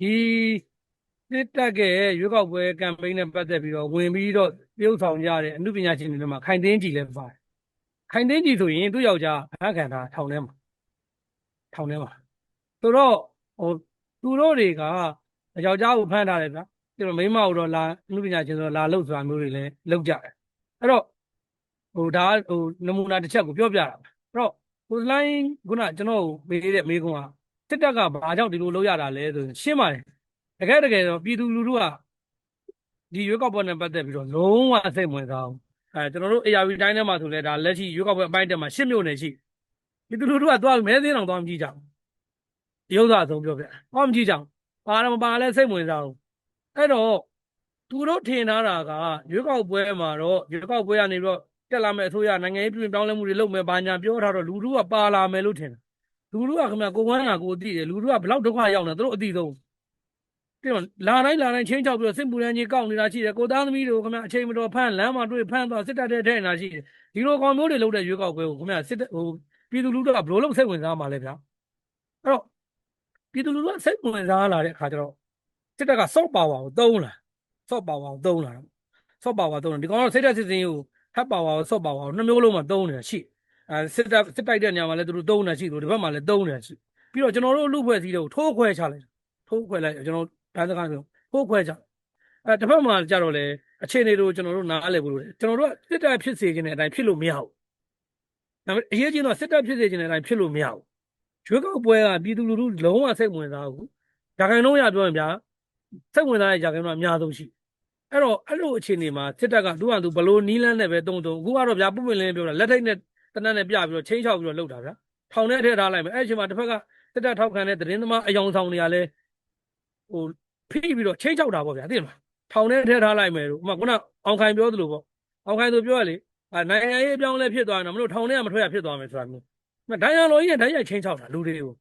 ဒီစစ်တပ်ကရွေးကောက်ပွဲကမ်ပိန်းနဲ့ပတ်သက်ပြီးတော့ဝင်ပြီးတော့ပြုတ်ဆောင်ကြတဲ့အမှုပညာရှင်တွေထဲမှာခိုင်သိန်းကြည်လည်းပါတယ်ခိုင်သိန်းကြည်ဆိုရင်သူ့ယောက်ျားဖမ်းခံတာထောင်ထဲမှာထောင်ထဲမှာဆိုတော့ဟိုသူတို့တွေကယောက်ျားကိုဖမ်းထားတယ်ဗျာပြီးတော့မိန်းမကိုတော့လာအမှုပညာရှင်ဆိုတော့လာလို့ဆိုတာမျိုးတွေလည်းလုပ်ကြတယ်အဲ့တော့ဟိုဒါကဟိုနမူနာတစ်ချက်ကိုပြောပြတာပါအဲ့တော့ကိုစလိုင်းခုနကျွန်တော်ကိုမေးတဲ့မေးခွန်းက စစ်တပ်ကဘာကြောင့်ဒီလိုလုပ်ရတာလဲဆိုရင်ရှင်းပါတယ်တကယ်တကယ်တော့ပြည်သူလူထုကဒီရွေးကောက်ပွဲနဲ့ပတ်သက်ပြီးတော့လုံးဝစိတ်ဝင်စားအောင်အဲကျွန်တော်တို့ ARV တိုင်းထဲမှာဆိုလဲဒါလက်ရှိရွေးကောက်ပွဲအပိုင်းတက်မှာရှစ်မြို့နယ်ရှိပြည်သူလူထုကသွားမဲသိန်းအောင်သွားမကြည့်ကြဘူးဒီဥစ္စာအဆုံးပြောပြသွားမကြည့်ကြဘူးပါတော့မပါလဲစိတ်ဝင်စားဘူးအဲ့တော့သူတို့ထင်ထားတာကရွေးကောက်ပွဲမှာတော့ရွေးကောက်ပွဲကနေပြီးတော့တက်လာမဲ့အစိုးရနိုင်ငံရေးပြည်ပြောင်းလဲမှုတွေလုပ်မယ်ဘာညာပြောထားတော့လူထုကပါလာမယ်လို့ထင်တယ် လူထုကခင်ဗျကိုဝမ်းကကိုသိတယ်လူထုကဘလောက်ဒုက္ခရောက်နေသူတို့အသိဆုံးပြီးတော့လာတိုင်းလာတိုင်းချင်းချောက်ပြီးတော့စစ်ပူရန်ကြီးကောက်နေတာရှိတယ်ကိုသားသမီးတွေကိုခင်ဗျအချိန်မတော်ဖမ်းလမ်းမှာတွေ့ဖမ်းသွားစစ်တပ်တဲ့ထဲနေတာရှိတယ်ဒီလိုကောင်မျိုးတွေလုပ်တဲ့ရွေးကောက်ပွဲကိုခင်ဗျစစ်တပ်ဟိုပြည်သူလူထုကဘလို့လို့စိတ်ဝင်စားမှာလဲဗျာအဲ့တော့ပြည်သူလူထုကစိတ်ဝင်စားလာတဲ့အခါကျတော့စစ်တပ်က soft power ကိုသုံးလာ soft power ကိုသုံးလာတော့ soft power သုံးတယ်ဒီကောင်တော့စိတ်သက်စစ်စင်းကို hard power ကို soft power ကိုနှစ်မျိုးလုံးမှာသုံးနေတာရှိ အဲစစ်တပ်စစ်တိုက်တဲ့နေရာမှာလည်းသူတို့သုံးနေတာရှိသူဒီဘက်မှာလည်းသုံးနေတာရှိပြီးတော့ကျွန်တော်တို့လူဖွဲ့စည်းတဲ့ကိုထိုးခွဲချလိုက်ထိုးခွဲလိုက်ကျွန်တော်ဘန်းစကားဆိုကိုယ်ခွဲကြအဲတစ်ဖက်မှာကြတော့လေအခြေအနေတို့ကျွန်တော်တို့နားလည်ဖို့လို့ကျွန်တော်တို့ကစစ်တပ်ဖြစ်စေခြင်းတဲ့အတိုင်းဖြစ်လို့မရဘူးဒါပေမဲ့အရေးကြီးတော့စစ်တပ်ဖြစ်စေခြင်းတဲ့အတိုင်းဖြစ်လို့မရဘူးရွေးကောက်ပွဲကပြည်သူလူထုလုံးဝစိတ်ဝင်စားဘူးဒါခိုင်လုံးရပြောရင်ဗျာစိတ်ဝင်စားတဲ့ဂျာခိုင်တော့အများဆုံးရှိအဲ့တော့အဲ့လိုအခြေအနေမှာစစ်တပ်ကသူ့ဟာသူဘလို့နီးလန်းနဲ့ပဲတုံတုံအခုကတော့ဗျာပုပ်ပင်လင်းပြောတာလက်ထိတ်နဲ့ တနက်နဲ့ပြပြီးတော့ချင်းချောက်ပြီးတော့လှုပ်တာဗျာထောင်ထဲထည့်ထားလိုက်မယ်အဲ့အချိန်မှာတစ်ဖက်ကစစ်တပ်ထောက်ခံတဲ့သတင်းသမားအယောင်ဆောင်တွေကလည်းဟိုဖိပြီးတော့ချိန်ချောက်တာပေါ့ဗျာသိတယ်မလားထောင်ထဲထည့်ထားလိုက်မယ်လို့ဥပမာခုနအောင်ခိုင်ပြောသလိုပေါ့အောင်ခိုင်ဆိုပြောရလေအာနိုင်ငံရေးအပြောင်းအလဲဖြစ်သွားရင်တော့မလို့ထောင်ထဲကမထွက်ရဖြစ်သွားမယ်ဆိုတာမျိုးမဒိုင်ယာလောကြီးကဒိုင်ယာချိန်ချောက်တာလူတွေကို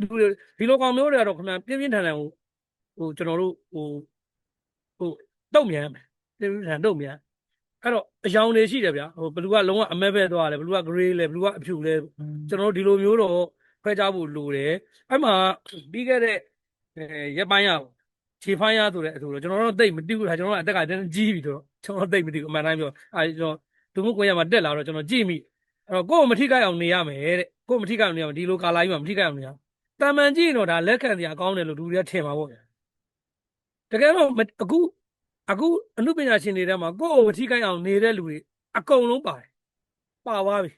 လူတွေဒီလိုကောင်မျိုးတွေကတော့ခင်ဗျာပြင်းပြင်းထန်ထန်ဟိုဟိုကျွန်တော်တို့ဟိုဟိုတုံ့ပြန်မယ်ပြင်းပြင်းထန်တုံ့ပြန် အဲ့တော့အယောင်တွေရှိတယ်ဗျာဟိုဘလူကလုံးဝအမက်ပဲသွားတယ်ဘလူက gray လဲဘလူကအဖြူလဲကျွန်တော်တို့ဒီလိုမျိုးတော့ခွဲခြားဖို့လိုတယ်အဲ့မှာပြီးခဲ့တဲ့အဲရက်ပိုင်းရခြေဖမ်းရဆိုတဲ့အဆိုတော့ကျွန်တော်တို့တိတ်မသိဘူးဒါကျွန်တော်တို့အသက်ကတည်းကကြီးပြီတော့ကျွန်တော်တို့တိတ်မသိဘူးအမှန်တိုင်းပြောအဲကျွန်တော်သူမှုကွန်ရက်မှာတက်လာတော့ကျွန်တော်ကြည့်မိအဲ့တော့ကိုယ်ကိုမထိခိုက်အောင်နေရမယ်တဲ့ကိုယ်မထိခိုက်အောင်နေရမယ်ဒီလိုကာလာကြီးမှာမထိခိုက်အောင်နေရတာမန်ကြည့်ရင်တော့ဒါလက်ခံစရာကောင်းတယ်လို့လူတွေကထင်ပါပေါ့ဗျာတကယ်တော့မအခု အခုအမှုပညာရှင်တွေထဲမှာကိုယ့်ကိုမထိခိုက်အောင်နေတဲ့လူတွေအကုန်လုံးပါတယ်ပါသွားပြီ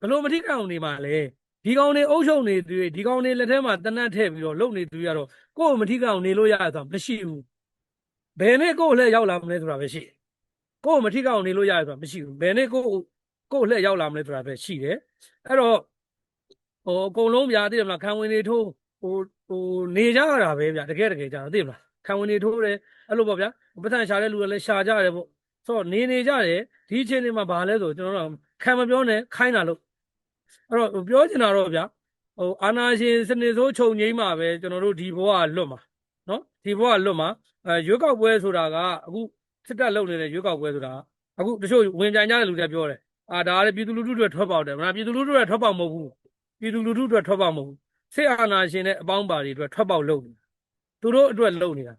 ဘလို့မထိခိုက်အောင်နေမှာလဲဒီကောင်တွေအုပ်ချုပ်နေသူတွေဒီကောင်တွေလက်ထဲမှာတနတ်ထည့်ပြီးတော့လုံနေသူတွေကတော့ကိုယ်မထိကောင်နေလို့ရတာမရှိဘူးဘယ်နဲ့ကိုယ်လှည့်ရောက်လာမလဲဆိုတာပဲရှိတယ်ကိုယ်မထိကောင်နေလို့ရတာဆိုတာမရှိဘူးဘယ်နဲ့ကိုယ်ကိုယ်လှည့်ရောက်လာမလဲဆိုတာပဲရှိတယ်အဲ့တော့ဟိုအကုန်လုံးဗျာသိတယ်မလားခံဝင်နေထိုးဟိုဟိုနေကြရတာပဲဗျာတကယ်တကယ်ကြာသိတယ်မလား ခံဝင်နေထိုးတယ်အဲ့လိုပေါ့ဗျာပတ်စံရှာတဲ့လူတွေလည်းရှာကြရတယ်ပေါ့ဆိုတော့နေနေကြတယ်ဒီအချိန်လေးမှာဘာလဲဆိုကျွန်တော်တို့ခံမပြောနဲ့ခိုင်းတာလို့အဲ့တော့ပြောချင်တာတော့ဗျာဟိုအာနာရှင်စနေစိုးခြုံငိမ့်မှာပဲကျွန်တော်တို့ဒီဘဝကလွတ်မှာနော်ဒီဘဝကလွတ်မှာအဲရွေးကောက်ပွဲဆိုတာကအခုစစ်တပ်လုပ်နေတဲ့ရွေးကောက်ပွဲဆိုတာကအခုတချို့ဝင်ကြံကြတဲ့လူတွေပြောတယ်အာဒါကလည်းပြည်သူလူထုတွေထွက်ပေါက်တယ်မလားပြည်သူလူထုတွေထွက်ပေါက်မဟုတ်ဘူးပြည်သူလူထုတွေထွက်ပေါက်မဟုတ်ဘူးစစ်အာဏာရှင်နဲ့အပေါင်းပါတွေအတွက်ထွက်ပေါက်လုပ်နေတာ သူတို့အတွက်လုပ်နေတာ